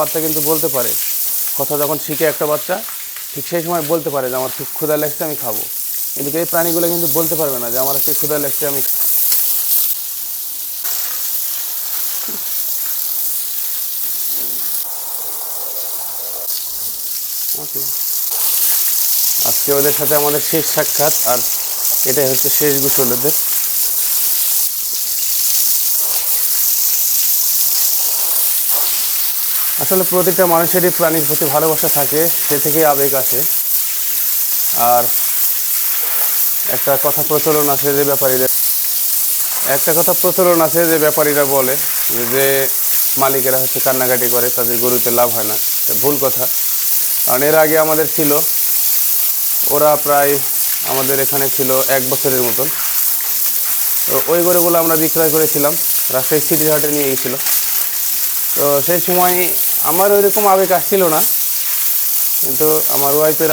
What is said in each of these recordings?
বাচ্চা কিন্তু বলতে পারে। কথা যখন শিখে একটা বাচ্চা, ঠিক সেই সময় বলতে পারে যে, আমার খুব ক্ষুধা লাগছে, আমি খাব। কিন্তু এই প্রাণীগুলো কিন্তু বলতে পারবে না যে, আমার আজকে ক্ষুধা লাগছে, আমি। আজকে ওদের সাথে আমাদের শেষ সাক্ষাৎ, আর এটাই হচ্ছে শেষ গোসল ওদের। আসলে প্রতিটা মানুষেরই প্রাণীর প্রতি ভালোবাসা থাকে, সে থেকেই আবেগ আসে। আর একটা কথা প্রচলন আছে যে ব্যাপারীদের একটা কথা প্রচলন আছে যে ব্যাপারীরা বলে যে মালিকেরা হচ্ছে কান্নাকাটি করে, তাদের গরুতে লাভ হয় না। ভুল কথা। কারণ এর আগে আমাদের ছিল, ওরা প্রায় আমাদের এখানে ছিল এক বছরের মতন। তো ওই গরুগুলো আমরা বিক্রয় করেছিলাম, রাজশাহী সিটি হাটে নিয়ে গেছিল তো সেই সময় আমার ওইরকম আবেগ আসছিল না, কিন্তু আমার ওয়াইফের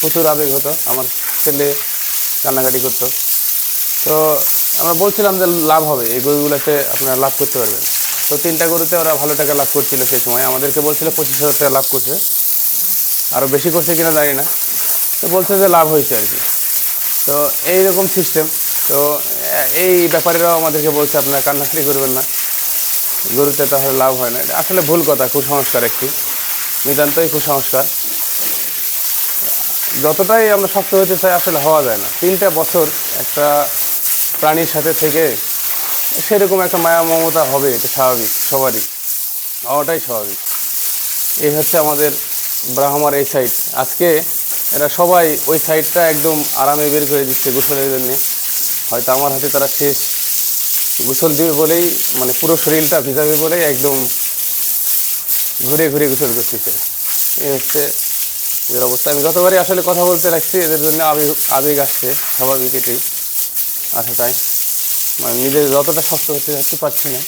প্রচুর আবেগ হতো, আমার ছেলে কান্নাকাটি করতো। তো আমরা বলছিলাম যে লাভ হবে, এই গরুগুলোতে আপনারা লাভ করতে পারবেন। তো তিনটা গরুতে ওরা ভালো টাকা লাভ করছিল সেই সময়। আমাদেরকে বলছিল পঁচিশ হাজার টাকা লাভ করছে। আরও বেশি করছে কিনা জানি না। তো বলছে যে লাভ হয়েছে আর কি। তো এইরকম সিস্টেম তো এই ব্যাপারেরাও আমাদেরকে বলছে, আপনারা কান্নাকাটি করবেন না। গরুতে তাহলে লাভ হয় না। এটা আসলে ভুল কথা, কুসংস্কার একটি। নিতান্তই কুসংস্কার। যতটাই আমরা শক্ত হতে চাই, আসলে হওয়া যায় না। তিনটা বছর একটা প্রাণীর সাথে থেকে সেরকম একটা মায়া মমতা হবে, এটা স্বাভাবিক, সবারই। হওয়াটাই স্বাভাবিক। এই হচ্ছে আমাদের ব্রাহ্মার এই সাইড আজকে এরা সবাই ওই সাইডটা একদম আরামে বের করে দিচ্ছে গোসলের জন্যে হয়তো আমার হাতে তারা শেষ গোসল দিবে বলেই মানে পুরো শরীরটা ভিজাবে বলেই একদম ঘুরে ঘুরে গোসল করতেছে। এই হচ্ছে এদের অবস্থা। আমি যতবারই আসলে কথা বলতে লাগছি, এদের জন্য আবেগ আবেগ আসছে স্বাভাবিক এটাই আসাটাই মানে নিজের যতটা শক্ত হতে যাচ্ছি পারছি না।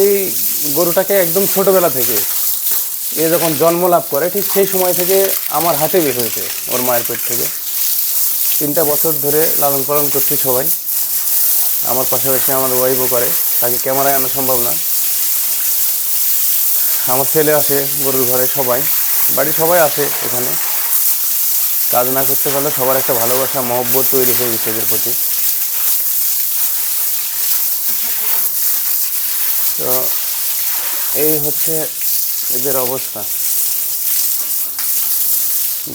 এই গরুটাকে একদম ছোটবেলা থেকে এ যখন জন্ম লাভ করে, ঠিক সেই সময় থেকে আমার হাতে বের হয়েছে ওর মায়ের পেট থেকে। তিনটা বছর ধরে লালন পালন করছি সবাই। আমার পাশাপাশি আমার ওয়াইফও করে। তাকে ক্যামেরায় আনা সম্ভব না। আমার ছেলে আসে গরুর ঘরে সবাই। বাড়ির সবাই আসে এখানে। কাজ না করতে পারলে সবার একটা ভালোবাসা, মহব্বত তৈরি হয়ে গেছে এদের প্রতি। তো এই হচ্ছে এদের অবস্থা।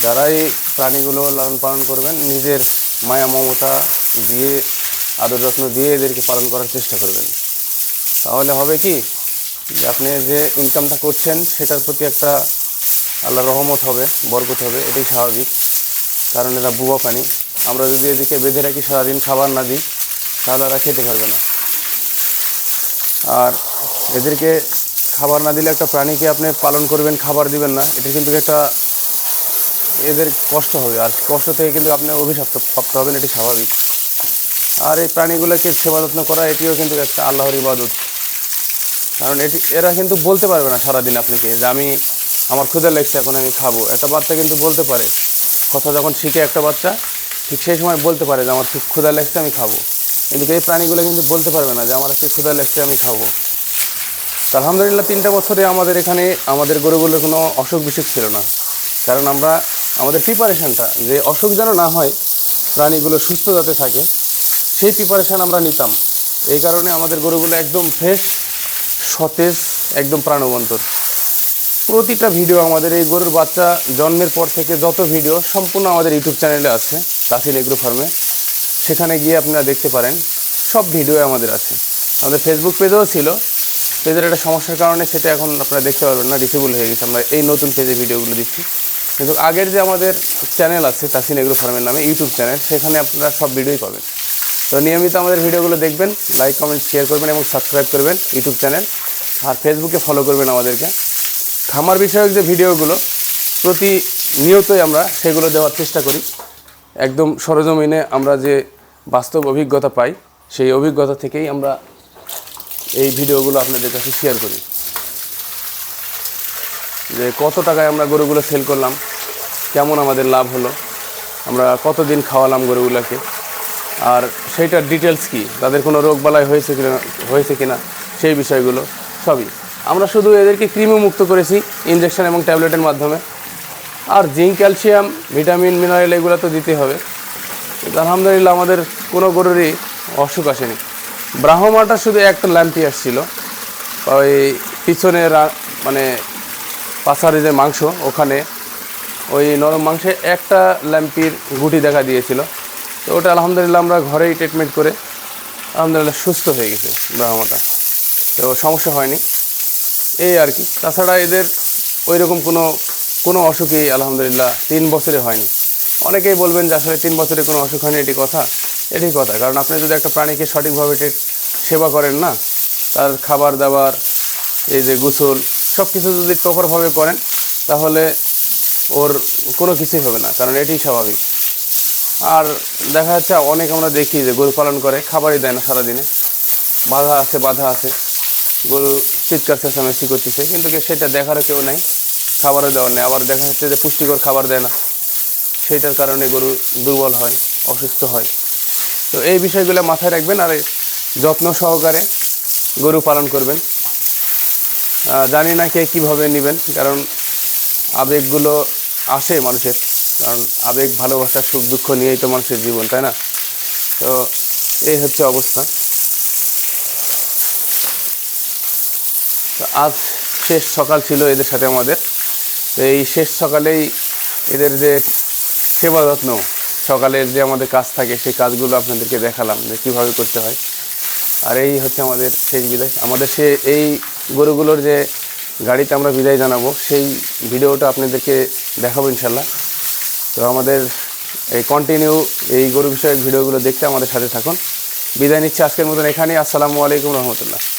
যারাই প্রাণীগুলো লালন পালন করবেন, নিজের মায়া, মমতা দিয়ে আদর যত্ন দিয়ে এদেরকে পালন করার চেষ্টা করবেন। তাহলে হবে কি, যে আপনি যে ইনকামটা করছেন, সেটার প্রতি একটা আল্লাহ রহমত হবে, বরকত হবে, এটাই স্বাভাবিক। কারণ এরা বুয়া পানি আমরা যদি এদিকে বেঁধে রাখি, সারাদিন খাবার না দিই, তাহলে এরা খেতে পারবে না। আর এদেরকে খাবার না দিলে একটা প্রাণীকে আপনি পালন করবেন, খাবার দিবেন না, এটা কিন্তু একটা এদের কষ্ট হবে। আর কষ্ট থেকে কিন্তু আপনি অভিশপ্ত প্রাপ্ত হবেন এটি স্বাভাবিক। আর এই প্রাণীগুলোকে সেবা যত্ন করা, এটিও কিন্তু একটা আল্লাহর ইবাদত। কারণ এটি, এরা কিন্তু বলতে পারবে না সারাদিন আপনাকে যে আমি, আমার ক্ষুদা লাগছে, এখন আমি খাব। একটা বাচ্চা কিন্তু বলতে পারে, কথা যখন শিখে একটা বাচ্চা, ঠিক সেই সময় বলতে পারে যে আমার খুব ক্ষুদা লাগছে, আমি খাব। কিন্তু এই প্রাণীগুলো কিন্তু বলতে পারবে না যে আমার আজকে ক্ষুদা লাগছে, আমি খাব। আলহামদুলিল্লাহ, তিনটা বছরে আমাদের এখানে, আমাদের গরুগুলোর কোনো অসুখ বিসুখ ছিল না। কারণ আমরা, আমাদের প্রিপারেশানটা যে অসুখ যেন না হয়, প্রাণীগুলো সুস্থ যাতে থাকে সেই প্রিপারেশান আমরা নিতাম। এই কারণে আমাদের গরুগুলো একদম ফ্রেশ সতেজ, একদম প্রাণবন্তর। প্রতিটা ভিডিও আমাদের এই গরুর বাচ্চা জন্মের পর থেকে যত ভিডিও সম্পূর্ণ আমাদের ইউটিউব চ্যানেলে আছে তাসিল এগ্রো ফার্মে সেখানে গিয়ে আপনারা দেখতে পারেন, সব ভিডিও আমাদের আছে। আমাদের ফেসবুক পেজেও ছিল। পেজের একটা সমস্যার কারণে সেটা এখন আপনারা দেখতে পারবেন না ডিসেবল হয়ে গেছে। আমরা এই নতুন পেজে ভিডিওগুলো দিচ্ছি। কিন্তু আগের যে আমাদের চ্যানেল আছে তাসিন এগ্রো ফার্মের নামে ইউটিউব চ্যানেল সেখানে আপনারা সব ভিডিওই পাবেন। তো নিয়মিত আমাদের ভিডিওগুলো দেখবেন লাইক কমেন্ট শেয়ার করবেন এবং সাবস্ক্রাইব করবেন ইউটিউব চ্যানেল আর ফেসবুকে ফলো করবেন আমাদেরকে। খামার বিষয়ক যে ভিডিওগুলো প্রতি নিয়তই আমরা সেগুলো দেওয়ার চেষ্টা করি। একদম সরজমিনে আমরা যে বাস্তব অভিজ্ঞতা পাই, সেই অভিজ্ঞতা থেকেই আমরা এই ভিডিওগুলো আপনাদের কাছে শেয়ার করি। যে কত টাকায় আমরা গরুগুলো সেল করলাম, কেমন আমাদের লাভ হলো, আমরা কতদিন খাওয়ালাম গরুগুলোকে আর সেইটার ডিটেলস কি? তাদের কোনো রোগ বালাই হয়েছে কিনা হয়েছে কিনা? সেই বিষয়গুলো সবই। আমরা শুধু এদেরকে কৃমি মুক্ত করেছি ইনজেকশন এবং ট্যাবলেটের মাধ্যমে। আর জিঙ্ক ক্যালসিয়াম ভিটামিন মিনারেল এগুলো তো দিতে হবে। আলহামদুলিল্লাহ আমাদের কোনো গরুরই অসুখ আসেনি। ব্রাহ্মমাটা শুধু একটা ল্যাম্পি আসছিল। ওই পিছনে মানে পাশারে যে মাংস, ওখানে ওই নরম মাংসে একটা ল্যাম্পির গুটি দেখা দিয়েছিল। তো ওটা আলহামদুলিল্লাহ আমরা ঘরেই ট্রিটমেন্ট করে আলহামদুলিল্লাহ সুস্থ হয়ে গেছে ব্রাহ্মটা তো সমস্যা হয়নি। এই আর কি। তাছাড়া এদের ওই রকম কোনো কোনো অসুখই আলহামদুলিল্লাহ তিন বছরে হয়নি। অনেকেই বলবেন যে আসলে তিন বছরে কোনো অসুখ হয়নি, এটি কথা। এটি কথা। কারণ আপনি যদি একটা প্রাণীকে সঠিকভাবে সেবা করেন না, তার খাবার দাবার, এই যে গোসল সব কিছু যদি প্রপারভাবে করেন, তাহলে ওর কোনো কিছুই হবে না। কারণ এটি স্বাভাবিক। আর দেখা যাচ্ছে অনেক আমরা দেখি যে গরু পালন করে, খাবারই দেয় না সারাদিনে। বাধা আছে বাধা আছে। গরু চিৎকার চেঁচামেচি করতেছে? কিন্তু সেটা দেখারও কেউ নাই, খাবারও দেওয়ার নেই। আবার দেখা যাচ্ছে যে পুষ্টিকর খাবার দেয় না। সেইটার কারণে গরু দুর্বল হয়, অসুস্থ হয়। তো এই বিষয়গুলো মাথায় রাখবেন আর যত্ন সহকারে গরু পালন করবেন। জানি না কে কীভাবে নেবেন, কারণ আবেগগুলো আসে মানুষের। কারণ আবেগ, ভালোবাসা, সুখ, দুঃখ নিয়েই তো মানুষের জীবন, তাই না? তো এই হচ্ছে অবস্থা। তো আজ শেষ সকাল ছিল এদের সাথে আমাদের। তো এই শেষ সকালেই এদের যে সেবা যত্ন, সকালের যে আমাদের কাজ থাকে, সেই কাজগুলো আপনাদেরকে দেখালাম যে কীভাবে করতে হয়। আর এই হচ্ছে আমাদের শেষ বিদায়। আমাদের সে এই গরুগুলোর যে গাড়িতে আমরা বিদায় জানাব, সেই ভিডিওটা আপনাদেরকে দেখাবো ইনশাল্লাহ তো আমাদের এই কন্টিনিউ এই গরু বিষয়ক ভিডিওগুলো দেখতে আমাদের সাথে থাকুন। বিদায় নিচ্ছি আজকের মতন এখানেই। আসসালামু আলাইকুম রহমতুল্লাহ।